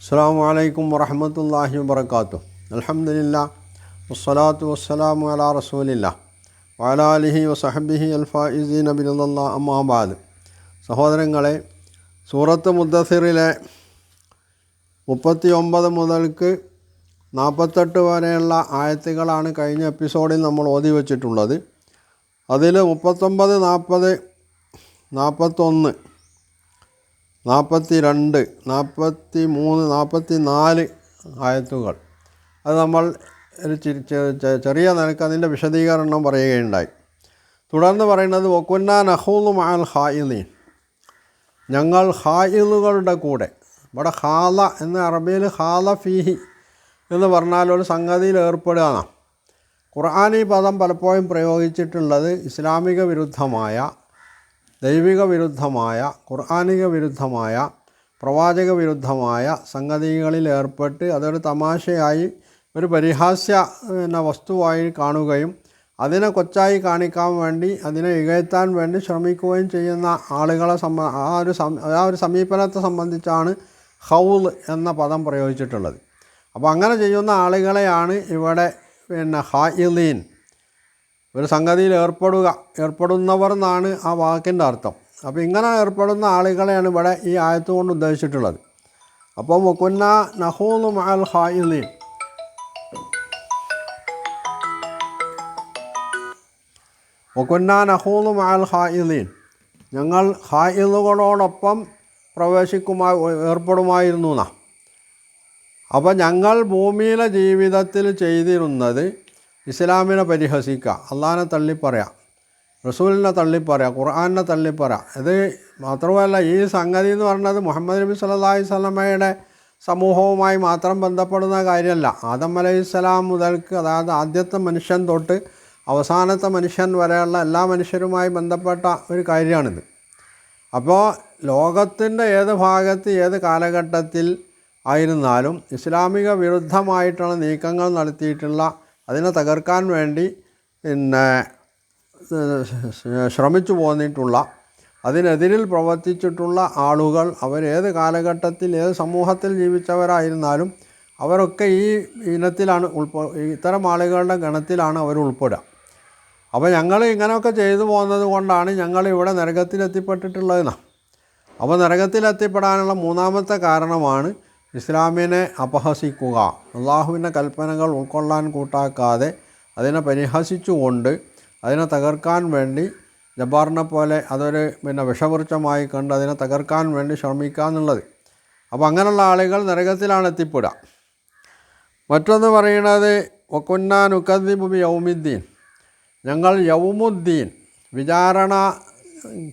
അസ്സാം വലൈക്കും വറഹമത്തല്ലാഹി വബർക്കാത്തു അലഹമില്ല വസ്സലാത്തു വസ്സലാമു അലാ റസൂലില്ല വാലാലിഹി വസഹബിഹി അൽഫായിസീൻ അബിനുള്ള അമ്മാബാദ് സഹോദരങ്ങളെ സൂറത്ത് മുദ്ദസിറിലെ മുപ്പത്തി ഒമ്പത് മുതൽക്ക് നാൽപ്പത്തെട്ട് വരെയുള്ള ആയത്തുകളാണ് കഴിഞ്ഞ എപ്പിസോഡിൽ നമ്മൾ ഓതി വച്ചിട്ടുള്ളത്. അതിൽ മുപ്പത്തൊമ്പത് നാൽപ്പത് നാൽപ്പത്തൊന്ന് നാൽപ്പത്തി രണ്ട് നാൽപ്പത്തി മൂന്ന് നാൽപ്പത്തി നാല് ആയത്തുകൾ അത് നമ്മൾ ചെറിയ നിലയ്ക്ക് അതിന്റെ വിശദീകരണം പറയുകയുണ്ടായി. തുടർന്ന് പറയുന്നത് ഒക്കുന്നാൻ നഹൂലു മാൽ ഹായിലീൻ ഞങ്ങൾ ഹായിലുകളുടെ കൂടെ ഇവിടെ ഹാല എന്ന് അറബിയിൽ ഹാല ഫീഹി എന്ന് പറഞ്ഞാൽ ഒരു സംഗതിയിൽ ഏർപ്പെടുക എന്നാണ് ഖുർആൻ ഈ പദം പലപ്പോഴും പ്രയോഗിച്ചിട്ടുള്ളത് ഇസ്ലാമിക വിരുദ്ധമായ ദൈവിക വിരുദ്ധമായ ഖുർആാനിക വിരുദ്ധമായ പ്രവാചക വിരുദ്ധമായ സംഗതികളിൽ ഏർപ്പെട്ട് അതൊരു തമാശയായി ഒരു പരിഹാസ്യ പിന്നെ വസ്തുവായി കാണുകയും അതിനെ കൊച്ചായി കാണിക്കാൻ വേണ്ടി അതിനെ ഇകഴ്ത്താൻ വേണ്ടി ശ്രമിക്കുകയും ചെയ്യുന്ന ആളുകളെ ആ ഒരു ആ ഒരു സമീപനത്തെ സംബന്ധിച്ചാണ് ഹൗൽ എന്ന പദം പ്രയോഗിച്ചിട്ടുള്ളത്. അപ്പോൾ അങ്ങനെ ചെയ്യുന്ന ആളുകളെയാണ് ഇവിടെ പിന്നെ ഹായിലീൻ ഒരു സംഗതിയിൽ ഏർപ്പെടുക ഏർപ്പെടുന്നവർ എന്നാണ് ആ വാക്കിന്റെ അർത്ഥം. അപ്പോൾ ഇങ്ങനെ ഏർപ്പെടുന്ന ആളുകളെയാണ് ഇവിടെ ഈ ആയത്ത് കൊണ്ട് ഉദ്ദേശിച്ചിട്ടുള്ളത്. അപ്പോൾ മുക്കുന്ന നഹൂന്നു മഅൽ ഹായിലീൻ മുക്കുന്ന നഹൂന്നു മഅൽ ഹായിലീൻ ഞങ്ങൾ ഹായിലുകളോടൊപ്പം പ്രവേശിക്കുമാ ഏർപ്പെടുമായിരുന്നു എന്നാ അപ്പോൾ ഞങ്ങൾ ഭൂമിയിലെ ജീവിതത്തിൽ ചെയ്തിരുന്നത് ഇസ്ലാമിനെ പരിഹസിക്കുക അള്ളഹാനെ തള്ളിപ്പറയാം റസൂലിനെ തള്ളിപ്പറയാം ഖുർആാനിനെ തള്ളിപ്പറയാം ഇത് മാത്രമല്ല ഈ സംഗതി എന്ന് പറഞ്ഞത് മുഹമ്മദ് നബി സല്ലാഹി സ്വലമയുടെ സമൂഹവുമായി മാത്രം ബന്ധപ്പെടുന്ന കാര്യമല്ല. ആദം അലൈഹി സ്വലാം മുതൽക്ക് അതായത് ആദ്യത്തെ മനുഷ്യൻ തൊട്ട് അവസാനത്തെ മനുഷ്യൻ വരെയുള്ള എല്ലാ മനുഷ്യരുമായി ബന്ധപ്പെട്ട ഒരു കാര്യമാണിത്. അപ്പോൾ ലോകത്തിന്റെ ഏത് ഭാഗത്ത് ഏത് കാലഘട്ടത്തിൽ ആയിരുന്നാലും ഇസ്ലാമിക വിരുദ്ധമായിട്ടുള്ള നീക്കങ്ങൾ നടത്തിയിട്ടുള്ള അതിനെ തകർക്കാൻ വേണ്ടി പിന്നെ ശ്രമിച്ചു പോന്നിട്ടുള്ള അതിനെതിരിൽ പ്രവർത്തിച്ചിട്ടുള്ള ആളുകൾ അവരേത് കാലഘട്ടത്തിൽ ഏത് സമൂഹത്തിൽ ജീവിച്ചവരായിരുന്നാലും അവരൊക്കെ ഈ ഇനത്തിലാണ് ഉൾപ്പെ ഇത്തരം ആളുകളുടെ ഗണത്തിലാണ് അവർ ഉൾപ്പെടുക. അപ്പോൾ ഞങ്ങൾ ഇങ്ങനെയൊക്കെ ചെയ്തു പോകുന്നത് കൊണ്ടാണ് ഞങ്ങൾ ഇവിടെ നരകത്തിലെത്തിപ്പെട്ടിട്ടുള്ളതെന്നാണ്. അപ്പോൾ നരകത്തിലെത്തിപ്പെടാനുള്ള മൂന്നാമത്തെ കാരണമാണ് ഇസ്ലാമിനെ അപഹസിക്കുക അള്ളാഹുവിന്റെ കൽപ്പനകൾ ഉൾക്കൊള്ളാൻ കൂട്ടാക്കാതെ അതിനെ പരിഹസിച്ചുകൊണ്ട് അതിനെ തകർക്കാൻ വേണ്ടി ജബ്ബാറിനെ പോലെ അതൊരു പിന്നെ വിഷവൃക്ഷമായി കണ്ട് അതിനെ തകർക്കാൻ വേണ്ടി ശ്രമിക്കുക എന്നുള്ളത്. അപ്പോൾ അങ്ങനെയുള്ള ആളുകൾ നരകത്തിലാണ് എത്തിപ്പെടുക. മറ്റൊന്ന് പറയുന്നത് ഒക്കുന്നാൻ ഉക്കദ്ദിബുബി യൗമുദ്ദീൻ ഞങ്ങൾ യൗമുദ്ദീൻ വിചാരണ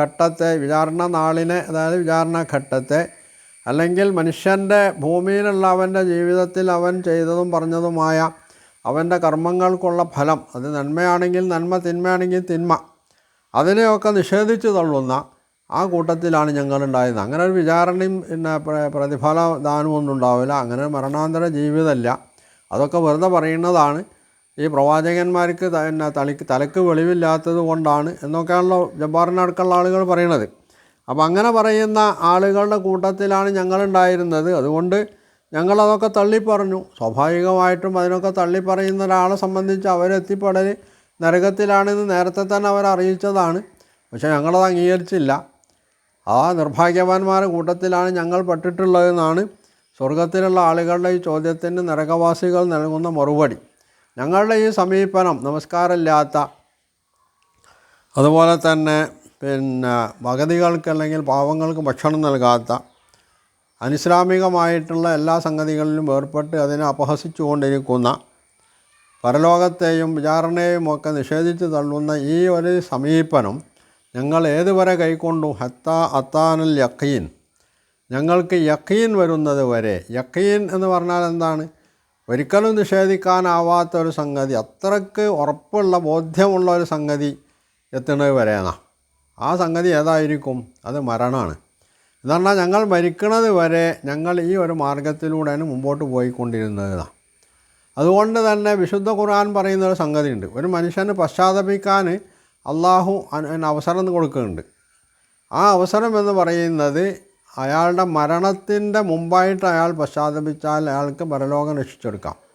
ഘട്ടത്തെ വിചാരണ നാളിനെ അതായത് വിചാരണ ഘട്ടത്തെ അല്ലെങ്കിൽ മനുഷ്യന്റെ ഭൂമിയിലുള്ള അവന്റെ ജീവിതത്തിൽ അവൻ ചെയ്തതും പറഞ്ഞതുമായ അവന്റെ കർമ്മങ്ങൾക്കുള്ള ഫലം അത് നന്മയാണെങ്കിൽ നന്മ തിന്മയാണെങ്കിൽ തിന്മ അതിനെയൊക്കെ നിഷേധിച്ചു തള്ളുന്ന ആ കൂട്ടത്തിലാണ് ഞങ്ങളുണ്ടായത്. അങ്ങനെ ഒരു വിചാരണയും പിന്നെ പ്ര- പ്രതിഫല ദാനമൊന്നും ഉണ്ടാവില്ല. അങ്ങനെ മരണാന്തര ജീവിതമല്ല. അതൊക്കെ വെറുതെ പറയുന്നതാണ്. ഈ പ്രവാചകന്മാർക്ക് പിന്നെ തലക്ക് തലക്ക് വെളിവില്ലാത്തത് കൊണ്ടാണ് എന്നൊക്കെയാണല്ലോ ജബ്ബാറിനടുക്കുള്ള ആളുകൾ പറയണത് അപ്പോൾ അങ്ങനെ പറയുന്ന ആളുകളുടെ കൂട്ടത്തിലാണ് ഞങ്ങളുണ്ടായിരുന്നത്. അതുകൊണ്ട് ഞങ്ങളതൊക്കെ തള്ളിപ്പറഞ്ഞു. സ്വാഭാവികമായിട്ടും അതിനൊക്കെ തള്ളിപ്പറയുന്ന ഒരാളെ സംബന്ധിച്ച് അവരെത്തിപ്പെടൽ നരകത്തിലാണെന്ന് നേരത്തെ തന്നെ അവർ അറിയിച്ചതാണ്. പക്ഷേ ഞങ്ങളത് അംഗീകരിച്ചില്ല. ആ നിർഭാഗ്യവാന്മാരുടെ കൂട്ടത്തിലാണ് ഞങ്ങൾ പെട്ടിട്ടുള്ളതെന്നാണ് സ്വർഗത്തിലുള്ള ആളുകളുടെ ഈ ചോദ്യത്തിന് നരകവാസികൾ നൽകുന്ന മറുപടി. ഞങ്ങളുടെ ഈ സമീപനം നമസ്കാരമില്ലാത്ത അതുപോലെ തന്നെ പിന്നെ വകതികൾക്ക് അല്ലെങ്കിൽ പാവങ്ങൾക്ക് ഭക്ഷണം നൽകാത്ത അനിസ്ലാമികമായിട്ടുള്ള എല്ലാ സംഗതികളിലും ഏർപ്പെട്ട് അതിനെ അപഹസിച്ചുകൊണ്ടിരിക്കുന്ന പരലോകത്തെയും വിചാരണയെയും ഒക്കെ നിഷേധിച്ച് തള്ളുന്ന ഈ ഒരു സമീപനം ഞങ്ങൾ ഏതുവരെ കൈക്കൊണ്ടു? ഹത്ത അത്താനൽ യക്കീൻ ഞങ്ങൾക്ക് യക്കീൻ വരുന്നത് വരെ. യക്കീൻ എന്ന് പറഞ്ഞാൽ എന്താണ്? ഒരിക്കലും നിഷേധിക്കാനാവാത്ത ഒരു സംഗതി. അത്രയ്ക്ക് ഉറപ്പുള്ള ബോധ്യമുള്ള ഒരു സംഗതി എത്തുന്നത് വരെയാണ്. ആ സംഗതി ഏതായിരിക്കും? അത് മരണമാണ്. എന്ന് പറഞ്ഞാൽ ഞങ്ങൾ മരിക്കുന്നത് വരെ ഞങ്ങൾ ഈ ഒരു മാർഗത്തിലൂടെയാണ് മുമ്പോട്ട് പോയിക്കൊണ്ടിരുന്നത്. അതുകൊണ്ട് തന്നെ വിശുദ്ധ ഖുർആൻ പറയുന്ന ഒരു സംഗതിയുണ്ട്. ഒരു മനുഷ്യന് പശ്ചാത്തപിക്കാൻ അള്ളാഹു അവസരം കൊടുക്കുന്നുണ്ട്. ആ അവസരം എന്ന് പറയുന്നത് അയാളുടെ മരണത്തിന്റെ മുമ്പായിട്ട് അയാൾ പശ്ചാത്തപിച്ചാൽ അയാൾക്ക് പരലോകം രക്ഷിച്ചെടുക്കാം.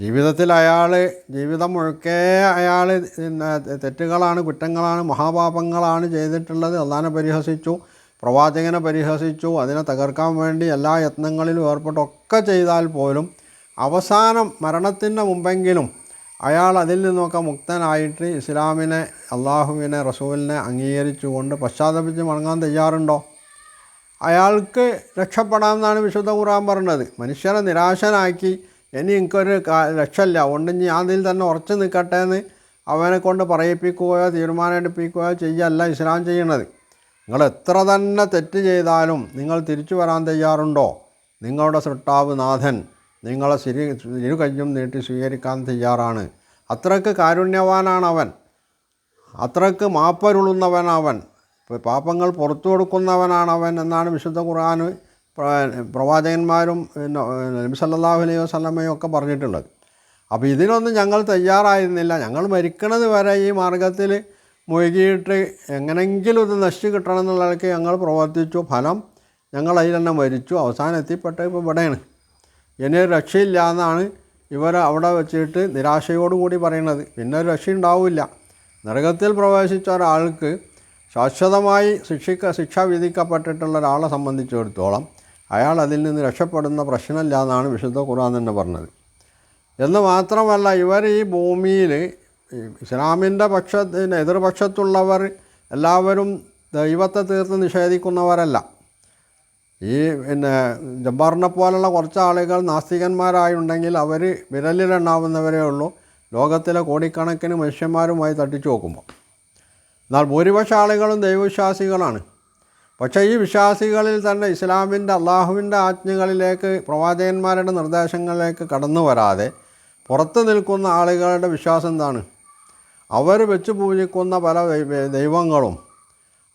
ജീവിതത്തിൽ അയാൾ ജീവിതം മുഴുക്കെ അയാൾ തെറ്റുകളാണ് കുറ്റങ്ങളാണ് മഹാപാപങ്ങളാണ് ചെയ്തിട്ടുള്ളത്. അള്ളാനെ പരിഹസിച്ചു പ്രവാചകനെ പരിഹസിച്ചു അതിനെ തകർക്കാൻ വേണ്ടി എല്ലാ യത്നങ്ങളിലും ഏർപ്പെട്ടൊക്കെ ചെയ്താൽ പോലും അവസാനം മരണത്തിന്റെ മുമ്പെങ്കിലും അയാൾ അതിൽ നിന്നൊക്കെ മുക്തനായിട്ട് ഇസ്ലാമിനെ അള്ളാഹുവിനെ റസൂലിനെ അംഗീകരിച്ചുകൊണ്ട് പശ്ചാത്തപിച്ച് മടങ്ങാൻ തയ്യാറുണ്ടോ? അയാൾക്ക് രക്ഷപ്പെടാമെന്നാണ് വിശുദ്ധ ഖുർആൻ പറഞ്ഞത്. മനുഷ്യനെ നിരാശനാക്കി ഇനി എനിക്കൊരു രക്ഷയില്ല. അതുകൊണ്ട് ഞാൻ അതിൽ തന്നെ ഉറച്ചു നിൽക്കട്ടെ എന്ന് അവനെ കൊണ്ട് പറയിപ്പിക്കുകയോ തീരുമാനമെടുപ്പിക്കുകയോ ചെയ്യല്ല ഇസ്ലാം ചെയ്യണത്. നിങ്ങൾ എത്ര തന്നെ തെറ്റ് ചെയ്താലും നിങ്ങൾ തിരിച്ചു വരാൻ തയ്യാറുണ്ടോ? നിങ്ങളുടെ സൃഷ്ടാവ് നാഥൻ നിങ്ങളെ സിരി ഇരു നീട്ടി സ്വീകരിക്കാൻ തയ്യാറാണ്. അത്രയ്ക്ക് കാരുണ്യവാനാണ് അവൻ. അത്രയ്ക്ക് മാപ്പരുളുന്നവൻ അവൻ. പാപങ്ങൾ പുറത്തു കൊടുക്കുന്നവനാണവൻ എന്നാണ് വിശുദ്ധ ഖുർആൻ പ്രവാചകന്മാരും നബി സല്ലാഹു അലൈഹി വസ്ലമയും ഒക്കെ പറഞ്ഞിട്ടുള്ളത്. അപ്പോൾ ഇതിനൊന്നും ഞങ്ങൾ തയ്യാറായിരുന്നില്ല. ഞങ്ങൾ മരിക്കണത് വരെ ഈ മാർഗത്തിൽ മുഴുകിയിട്ട് എങ്ങനെങ്കിലും ഇത് നശിച്ചു കിട്ടണം എന്നുള്ളതൊക്കെ ഞങ്ങൾ പ്രവർത്തിച്ചു. ഫലം ഞങ്ങൾ അതിൽ തന്നെ മരിച്ചു. അവസാനം എത്തിപ്പെട്ട ഇപ്പോൾ ഇവിടെയാണ്. ഇനി ഒരു രക്ഷയില്ല എന്നാണ് ഇവർ അവിടെ വെച്ചിട്ട് നിരാശയോടുകൂടി പറയുന്നത്. പിന്നെ ഒരു രക്ഷ ഉണ്ടാവില്ല. നരകത്തിൽ പ്രവേശിച്ച ഒരാൾക്ക് ശാശ്വതമായി ശിക്ഷിക്ക ശിക്ഷ വിധിക്കപ്പെട്ടിട്ടുള്ള ഒരാളെ സംബന്ധിച്ചിടത്തോളം അയാൾ അതിൽ നിന്ന് രക്ഷപ്പെടുന്ന പ്രശ്നമില്ല എന്നാണ് വിശുദ്ധ ഖുർആൻ തന്നെ പറഞ്ഞത്. എന്ന് മാത്രമല്ല ഇവർ ഈ ഭൂമിയിൽ ഇസ്ലാമിന്റെ പക്ഷത്തിന് എതിർപക്ഷത്തുള്ളവർ എല്ലാവരും ദൈവത്തെ തീർത്ത് നിഷേധിക്കുന്നവരല്ല. ഈ പിന്നെ ജബ്ബാറിനെ പോലുള്ള കുറച്ച് ആളുകൾ നാസ്തികന്മാരായുണ്ടെങ്കിൽ അവർ വിരലിലെണ്ണാവുന്നവരേ ഉള്ളൂ. ലോകത്തിലെ കോടിക്കണക്കിന് മനുഷ്യന്മാരുമായി തട്ടിച്ചു നോക്കുമ്പോൾ. എന്നാൽ ഭൂരിപക്ഷ ആളുകളും ദൈവവിശ്വാസികളാണ്. പക്ഷേ ഈ വിശ്വാസികളിൽ തന്നെ ഇസ്ലാമിന്റെ അള്ളാഹുവിന്റെ ആജ്ഞകളിലേക്ക് പ്രവാചകന്മാരുടെ നിർദ്ദേശങ്ങളിലേക്ക് കടന്നു വരാതെ പുറത്ത് നിൽക്കുന്ന ആളുകളുടെ വിശ്വാസം എന്താണ്? അവർ വെച്ച് പൂജിക്കുന്ന പല ദൈവങ്ങളും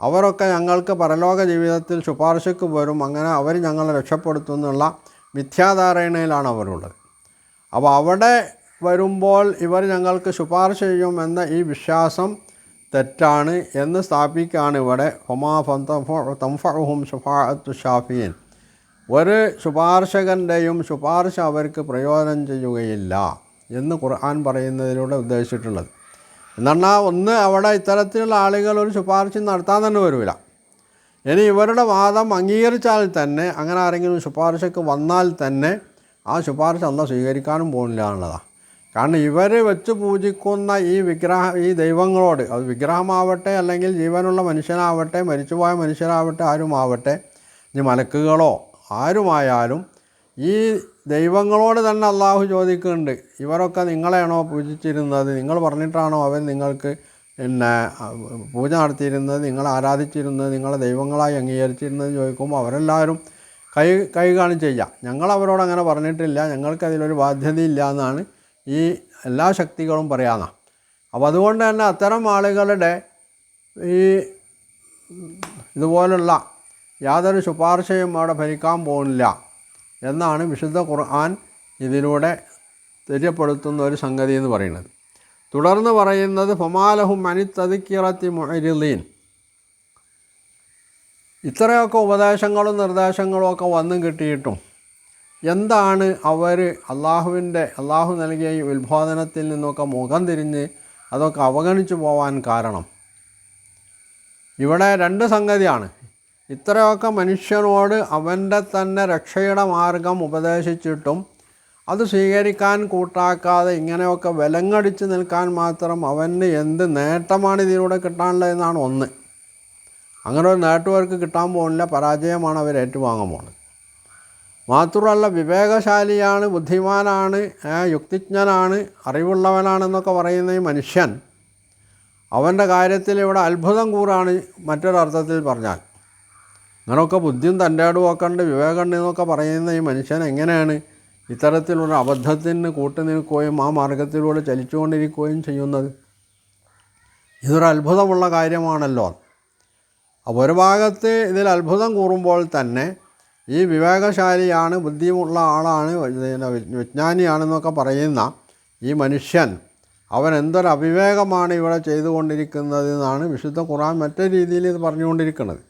അവരൊക്കെ ഞങ്ങൾക്ക് പരലോക ജീവിതത്തിൽ ശുപാർശയ്ക്ക് വരും അങ്ങനെ അവർ ഞങ്ങളെ രക്ഷപ്പെടുത്തുന്നുള്ള മിഥ്യാധാരണയിലാണ് അവരുള്ളത്. അപ്പോൾ അവിടെ വരുമ്പോൾ ഇവർ ഞങ്ങൾക്ക് ശുപാർശ ചെയ്യുമെന്ന ഈ വിശ്വാസം തെറ്റാണ് എന്ന് സ്ഥാപിക്കുകയാണ് ഇവിടെ. ഹൊമാ തംഫഹും ഷുഫാഅത്തു ഷാഫിയൻ. ഒരു ശുപാർശകന്റെയും ശുപാർശ അവർക്ക് പ്രയോജനം ചെയ്യുകയില്ല എന്ന് ഖുർആൻ പറയുന്നതിലൂടെ ഉദ്ദേശിച്ചിട്ടുള്ളത്. എന്നാൽ ഒന്ന് അവിടെ ഇത്തരത്തിലുള്ള ആളുകൾ ഒരു ശുപാർശ നടത്താൻ തന്നെ വരില്ല. ഇനി ഇവരുടെ വാദം അംഗീകരിച്ചാൽ തന്നെ അങ്ങനെ ആരെങ്കിലും ശുപാർശക്ക് വന്നാൽ തന്നെ ആ ശുപാർശ അല്ല സ്വീകരിക്കാനും പോകുന്നില്ല എന്നുള്ളതാണ്. കാരണം ഇവർ വെച്ച് പൂജിക്കുന്ന ഈ വിഗ്രഹ ഈ ദൈവങ്ങളോട് അത് വിഗ്രഹമാവട്ടെ അല്ലെങ്കിൽ ജീവനുള്ള മനുഷ്യനാവട്ടെ മരിച്ചുപോയ മനുഷ്യരാവട്ടെ ആരുമാവട്ടെ ഇനി മലക്കുകളോ ആരുമായാലും ഈ ദൈവങ്ങളോട് തന്നെ അള്ളാഹു ചോദിക്കുന്നുണ്ട് ഇവരൊക്കെ നിങ്ങളെയാണോ പൂജിച്ചിരുന്നത്? നിങ്ങൾ പറഞ്ഞിട്ടാണോ അവൻ നിങ്ങൾക്ക് പിന്നെ പൂജ നടത്തിയിരുന്നത്? നിങ്ങൾ ആരാധിച്ചിരുന്നത്? നിങ്ങളെ ദൈവങ്ങളായി അംഗീകരിച്ചിരുന്നത്? ചോദിക്കുമ്പോൾ അവരെല്ലാവരും കൈ കൈ കാണിച്ച് ചെയ്യാം. ഞങ്ങൾ അവരോട് അങ്ങനെ പറഞ്ഞിട്ടില്ല. ഞങ്ങൾക്കതിലൊരു ബാധ്യതയില്ല എന്നാണ് ഈ എല്ലാ ശക്തികളും പറയാന്ന അപ്പോൾ അതുകൊണ്ട് തന്നെ അത്തരം ആളുകളുടെ ഈ ഇതുപോലുള്ള യാതൊരു ശുപാർശയും അവിടെ ഭരിക്കാൻ പോകുന്നില്ല എന്നാണ് വിശുദ്ധ ഖുർആൻ ഇതിലൂടെ തെര്യപ്പെടുത്തുന്ന ഒരു സംഗതി എന്ന് പറയുന്നത്. തുടർന്ന് പറയുന്നത് ഫമാലഹും അനിത്തതിക്കിറത്തി മൊഹരിലീൻ ഇത്രയൊക്കെ ഉപദേശങ്ങളും നിർദ്ദേശങ്ങളും ഒക്കെ വന്നും കിട്ടിയിട്ടും എന്താണ് അവർ അള്ളാഹുവിന്റെ അള്ളാഹു നൽകിയ ഈ ഉത്ബോധനത്തിൽ നിന്നൊക്കെ മുഖം തിരിഞ്ഞ് അതൊക്കെ അവഗണിച്ചു പോവാൻ കാരണം? ഇവിടെ രണ്ട് സംഗതിയാണ്. ഇത്രയൊക്കെ മനുഷ്യനോട് അവന്റെ തന്നെ രക്ഷയുടെ മാർഗം ഉപദേശിച്ചിട്ടും അത് സ്വീകരിക്കാൻ കൂട്ടാക്കാതെ ഇങ്ങനെയൊക്കെ വിലങ്ങടിച്ച് നിൽക്കാൻ മാത്രം അവന് എന്ത് നേട്ടമാണ് ഇതിലൂടെ കിട്ടാനുള്ളത് എന്നാണ് ഒന്ന്. അങ്ങനെ ഒരു നേട്ടവർക്ക് കിട്ടാൻ പോകുന്നില്ല പരാജയമാണ് അവർ ഏറ്റുവാങ്ങാൻ പോകുന്നത് മാത്രമല്ല വിവേകശാലിയാണ് ബുദ്ധിമാനാണ് യുക്തിജ്ഞനാണ് അറിവുള്ളവനാണെന്നൊക്കെ പറയുന്ന ഈ മനുഷ്യൻ അവന്റെ കാര്യത്തിൽ ഇവിടെ അത്ഭുതം കൂറാണ് മറ്റൊരർത്ഥത്തിൽ പറഞ്ഞാൽ. അങ്ങനെയൊക്കെ ബുദ്ധിയും തന്റെ ഉണ്ട് വിവേകമുണ്ട് എന്നൊക്കെ പറയുന്ന ഈ മനുഷ്യൻ എങ്ങനെയാണ് ഇത്തരത്തിലുള്ള അബദ്ധത്തിന് കൂട്ടു നിൽക്കുകയും ആ മാർഗത്തിലൂടെ ചലിച്ചുകൊണ്ടിരിക്കുകയും ചെയ്യുന്നത്? ഇതൊരു അത്ഭുതമുള്ള കാര്യമാണല്ലോ. അപ്പോൾ ഒരു ഭാഗത്ത് ഇതിൽ അത്ഭുതം കൂറുമ്പോൾ തന്നെ ഈ വിവേകശാലിയാണ് ബുദ്ധിയുള്ള ആളാണ് വിജ്ഞാനിയാണെന്നൊക്കെ പറയുന്ന ഈ മനുഷ്യൻ. അവൻ എന്തൊരു അവിവേകമാണ് ഇവിടെ ചെയ്തുകൊണ്ടിരിക്കുന്നത് എന്നാണ് വിശുദ്ധ ഖുറാൻ മറ്റൊരു രീതിയിൽ ഇത് പറഞ്ഞുകൊണ്ടിരിക്കുന്നത്.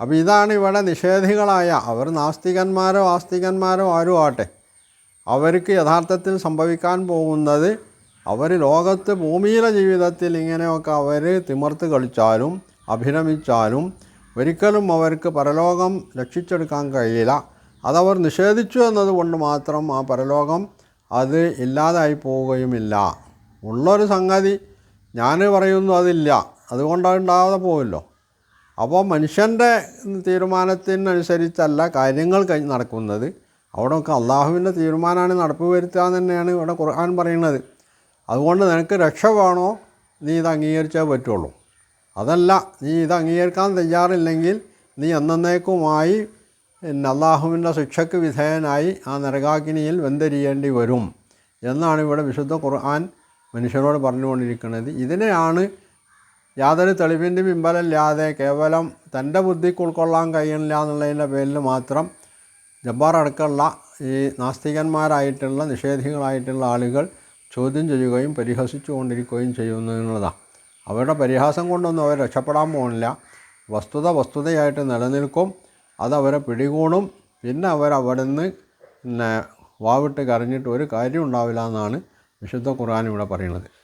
അപ്പോൾ ഇതാണ് ഇവിടെ നിഷേധികളായ അവർ നാസ്തികന്മാരോ ആസ്തികന്മാരോ ആരും ആട്ടെ അവർക്ക് യഥാർത്ഥത്തിൽ സംഭവിക്കാൻ പോകുന്നത് അവർ ലോകത്ത് ഭൂമിയിലെ ജീവിതത്തിൽ ഇങ്ങനെയൊക്കെ അവർ തിമർത്ത് കളിച്ചാലും അഭിരമിച്ചാലും ഒരിക്കലും അവർക്ക് പരലോകം രക്ഷിച്ചെടുക്കാൻ കഴിയില്ല. അതവർ നിഷേധിച്ചു എന്നതുകൊണ്ട് മാത്രം ആ പരലോകം അത് ഇല്ലാതായി പോവുകയുമില്ല. ഉള്ളൊരു സംഗതി ഞാൻ പറയുന്നു അതില്ല. അതുകൊണ്ട് ഉണ്ടാകാതെ പോകുമല്ലോ അപ്പോൾ മനുഷ്യന്റെ തീരുമാനത്തിനനുസരിച്ചല്ല കാര്യങ്ങൾ നടക്കുന്നത്. അവിടെയൊക്കെ അള്ളാഹുവിന്റെ തീരുമാനമാണ് നടപ്പ് വരുത്തുക തന്നെയാണ് ഇവിടെ ഖുർആൻ പറയുന്നത്. അതുകൊണ്ട് നിനക്ക് രക്ഷ വേണോ? നീ ഇത് അംഗീകരിച്ചേ പറ്റുള്ളൂ. അതല്ല നീ ഇത് അംഗീകരിക്കാൻ തയ്യാറില്ലെങ്കിൽ നീ എന്നേക്കുമായി അള്ളാഹുവിന്റെ ശിക്ഷയ്ക്ക് വിധേയനായി ആ നരകാഗ്നിയിൽ വെന്തരിയേണ്ടി വരും എന്നാണ് ഇവിടെ വിശുദ്ധ ഖുർആൻ മനുഷ്യരോട് പറഞ്ഞുകൊണ്ടിരിക്കുന്നത്. ഇതിനെയാണ് യാതൊരു തെളിവിന്റെ പിമ്പലമില്ലാതെ കേവലം തന്റെ ബുദ്ധിക്ക് ഉൾക്കൊള്ളാൻ കഴിയണില്ല എന്നുള്ളതിന്റെ പേരിൽ മാത്രം ജബ്ബാർ അടക്കമുള്ള ഈ നാസ്തികന്മാരായിട്ടുള്ള നിഷേധികളായിട്ടുള്ള ആളുകൾ ചോദ്യം ചെയ്യുകയും പരിഹസിച്ചു കൊണ്ടിരിക്കുകയും ചെയ്യുന്നു എന്നുള്ളതാണ്. അവരുടെ പരിഹാസം കൊണ്ടൊന്നും അവർ രക്ഷപ്പെടാൻ പോകുന്നില്ല. വസ്തുത വസ്തുതയായിട്ട് നിലനിൽക്കും. അതവരെ പിടികൂടും. പിന്നെ അവർ അവിടെ നിന്ന് പിന്നെ വാവിട്ട് കരഞ്ഞിട്ട് ഒരു കാര്യം ഉണ്ടാവില്ല എന്നാണ് വിശുദ്ധ ഖുർആൻ ഇവിടെ പറയുന്നത്.